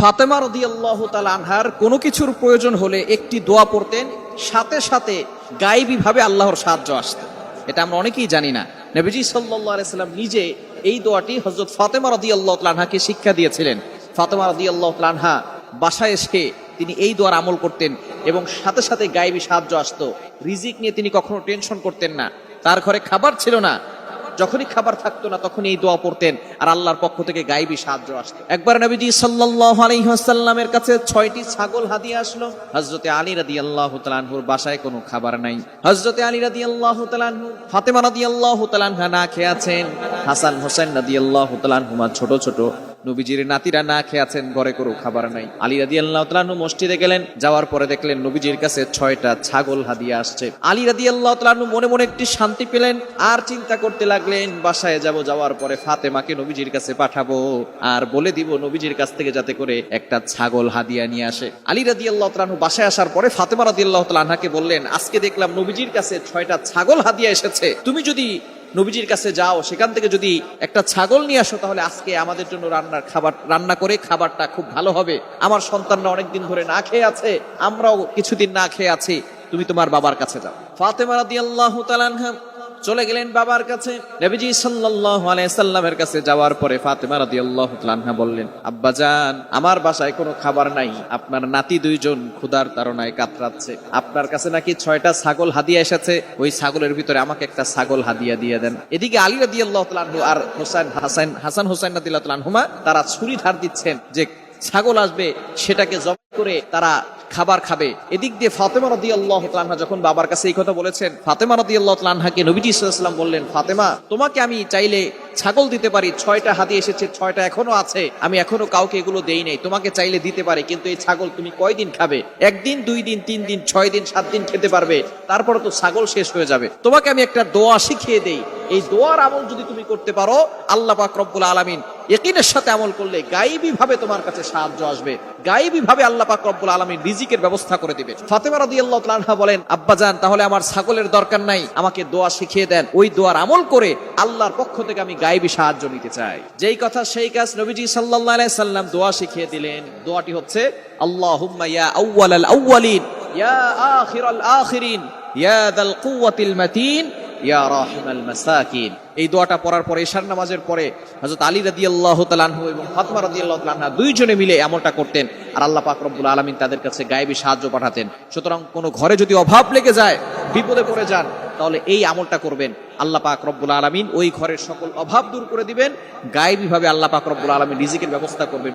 ফাতেমা রদি আল্লাহ আনহার কোনো কিছুর প্রয়োজন হলে একটি দোয়া পড়তেন, সাথে সাথে গায়েবীভাবে আল্লাহর সাহায্য আসত। এটা আমরা অনেকেই জানি না। নবীজি সাল্লাহ সাল্লাম নিজে এই দোয়াটি হজরত ফাতেমা রদি আল্লাহ আনহাকে শিক্ষা দিয়েছিলেন। ফাতেমা রদি আল্লাহ আনহা বাসায় এসে তিনি এই দোয়ার আমল করতেন এবং সাথে সাথে গায়েবী সাহায্য আসতো। রিজিক নিয়ে তিনি কখনো টেনশন করতেন না। তার ঘরে খাবার ছিল না। যখনই খাবার থাকতো না তখন এই দোয়া পড়তেন। আর আল্লাহর পক্ষ থেকে গাইবি সাহায্য আসতো। একবার নবীজি ওয়াসাল্লামের কাছে ছয়টি ছাগল হাদিয়ে আসলো। হজরতে আলী রাদি আল্লাহ তালানহুর বাসায় কোনো খাবার নাই। হজরতে আলী রাদি আল্লাহ তালানহু ফাতেমা রাদি আল্লাহ তালানহা না খেয়ে আছেন। হাসান হোসেন রাদি আল্লাহ তালানহুমা ছোট ছোট। নবীজির নাতিরা না খেয়ে আছেন, ঘরে কোনো খাবার নাই। আলী রাদি আল্লাহ মসজিদে গেলেন, যাওয়ার পরে দেখলেন নবীজির কাছে ছয়টা ছাগল হাদিয়া আসছে। আলী রাদি আল্লাহ মনে মনে একটি শান্তি পেলেন, আর চিন্তা করতে লাগলেন, বাসায় যাব যাওয়ার পরে ফাতেমাকে নবীজির কাছে পাঠাবো, আর বলে দিব নবীজির কাছ থেকে যাতে করে একটা ছাগল হাদিয়া নিয়ে আসে। আলী রাদি আল্লাহ তালাহু বাসায় আসার পরে ফাতেমা রাদি আল্লাহ তালাহাকে বললেন, আজকে দেখলাম নবীজির কাছে ছয়টা ছাগল হাদিয়া এসেছে। তুমি যদি নবীজির কাছে যাও, সেখান থেকে যদি একটা ছাগল নিয়ে আসো, তাহলে আজকে আমাদের জন্য রান্নার খাবার, রান্না করে খাবারটা খুব ভালো হবে। আমার সন্তানরা অনেকদিন ধরে না খেয়ে আছে, আমরাও কিছুদিন না খেয়ে আছি। তুমি তোমার বাবার কাছে যাও। ফাতেমা রাদিয়াল্লাহু চলে গেলেন বাবার কাছে। নবীজি সাল্লাল্লাহু আলাইহি সাল্লামের কাছে যাওয়ার পরে ফাতেমা রাদিয়াল্লাহু তাআলা বললেন আব্বাজান আমার বাসায় কোনো খাবার নাই। আপনার নাতি দুইজন ক্ষুধার তাড়নায় কাতরাচ্ছে। আপনার কাছে নাকি ছয়টা ছাগল হাদিয়া এসেছে। ওই ছাগলের ভিতরে আমাকে একটা ছাগল হাদিয়া দিয়ে দেন। এদিকে আলী রাদিয়াল্লাহু তাআলা আর হোসেন, হাসান হাসান হোসেন রাদিয়াল্লাহু তাআলা তারা ছুরি ধার দিচ্ছেন যে ছাগল আসবে, সেটাকে জবাই করে তারা খাবার খাবে। এদিক দিয়ে ফাতেমা রদি আল্লাহ যখন বাবার কাছে এই কথা বলেছেন, ফাতেমা রদি আল্লাহ তালহাকে নবীজি সাল্লাম বললেন, ফাতেমা, তোমাকে আমি চাইলে ছাগল দিতে পারি, ছয়টা হাতি এসেছে, ছয়টা এখনও আছে। আমি এখনও কাউকে এগুলো দেই নাই, তোমাকে চাইলে দিতে পারি, কিন্তু এই ছাগল তুমি কয়দিন খাবে? একদিন, দুই দিন, তিন দিন, ছয় দিন, সাত দিন খেতে পারবে। তারপরে তো ছাগল শেষ হয়ে যাবে। তোমাকে আমি একটা দোয়া শিখিয়ে দেই। এই দোয়ার আমল যদি তুমি করতে পারো, আল্লাহ পাক রব্বুল আলামিন ইকিনের সাথে আমল করলে গায়েবী ভাবে তোমার কাছে সাহায্য আসবে। গায়েবী ভাবে আল্লাহ পাক রব্বুল আলামিন রিজিকের ব্যবস্থা করে দিবে। ফাতেমা রাদিয়াল্লাহু তাআলা বলেন, আব্বা আব্বাজান তাহলে আমার ছাগলের দরকার নাই, আমাকে দোয়া শিখিয়ে দেন। ওই দোয়ার আমল করে আল্লাহর পক্ষ থেকে আমি গায়েবী সাহায্য নিতে চাই। যেই কথা সেই কাজ নবীজি সাল্লাল্লাহু আলাইহি সাল্লাম দোয়া শিখিয়ে দিলেন। দোয়াটি হচ্ছে, আল্লাহুম্মা ইয়া আউওয়ালাল আউওয়ালিন, ইয়া আখিরাল আখিরিন, ইয়া দাল কুওয়াতিল মাতিন ইয়া রাহিমাল এই দোয়াটা পড়ার পরে ঈশার নামাজের পরে হযরত আলী রাদিয়াল্লাহু তাআলাহু এবং ফাতেমা রাদিয়াল্লাহু তাআলা দুইজনে মিলে এমনটা করতেন আর আল্লাহ পাক রব্বুল আলামিন তাদের কাছে গায়েবী সাহায্য পাঠাতেন। সুতরাং কোনো ঘরে যদি অভাব লেগে যায়, বিপদে পড়ে যান, তাহলে এই আমলটা করবেন। আল্লাহ পাক রব্বুল আলামিন ওই ঘরের সকল অভাব দূর করে দিবেন। গায়েবী ভাবে আল্লাহ পাক রব্বুল আলামিন রিজিকের ব্যবস্থা করবেন।